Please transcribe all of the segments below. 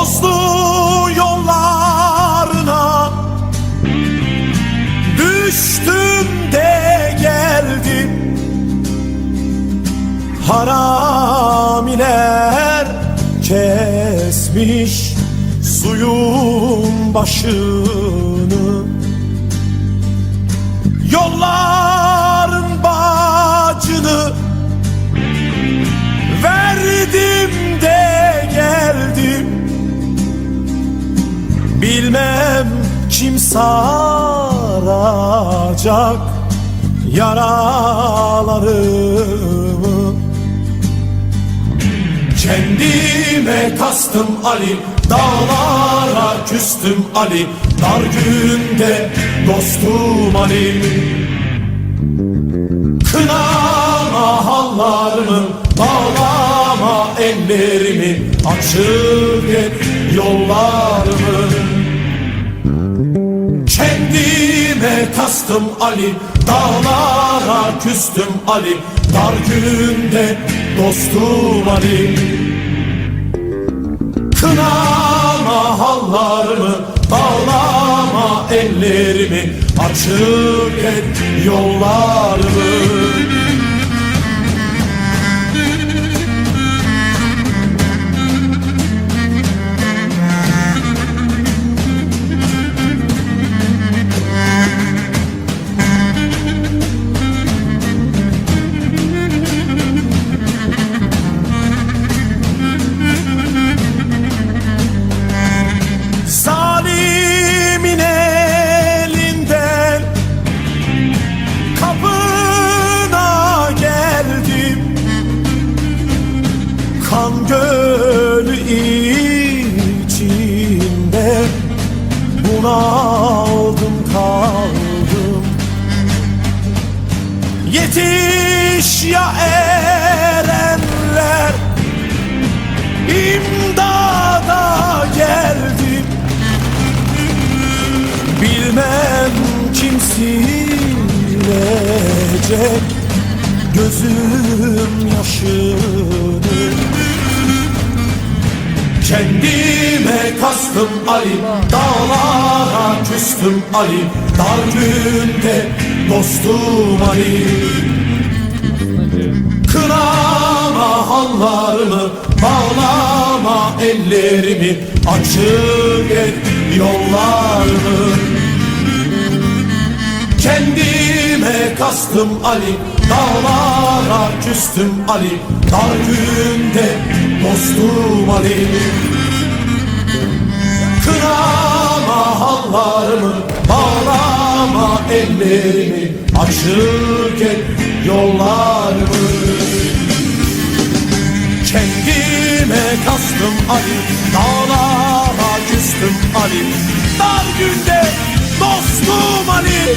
tozlu yollarına Düştüm de geldim. Haramiler kesmiş suyun başını. Yollar saracak yaralarımı Kendime kastım Ali Dağlara küstüm Ali Dar günde dostum Ali. Kınama hallarımı Bağlama ellerimi Açık et kastım Ali. Dağlara küstüm Ali. Dar günde dostum Ali. Kınama hallarımı Bağlama ellerimi Açık et yollarımı Yetiş ya erenler. İmdada geldim. Bilmem kim silecek. Gözüm yaşını Kendime kastım Ali Dağlara küstüm Ali Dar günde dostum Ali Kınama hallarımı Bağlama ellerimi Açık et yollarımı. Kendime kastım Ali Dağlara küstüm Ali Dar günde dostum Ali Kınama hallarımı Bağlama ellerimi Açık et yollarımı Kendime kastım Ali Dağlara küstüm Ali. Dar günde dostum Ali.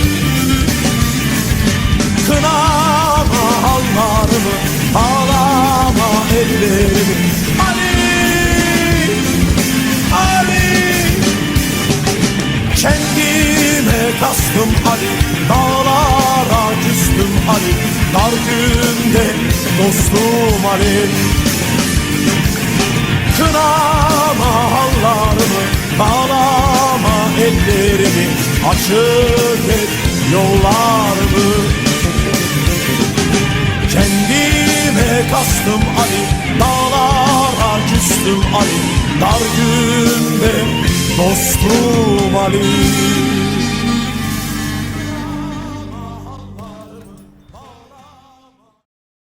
Kınama Ali Dar günde dostum Ali. Kınama hallarımı Bağlama ellerimi Açık et yollarımı. Kendime kastım Ali Dağlara küstüm Ali. Dar günde dostum Ali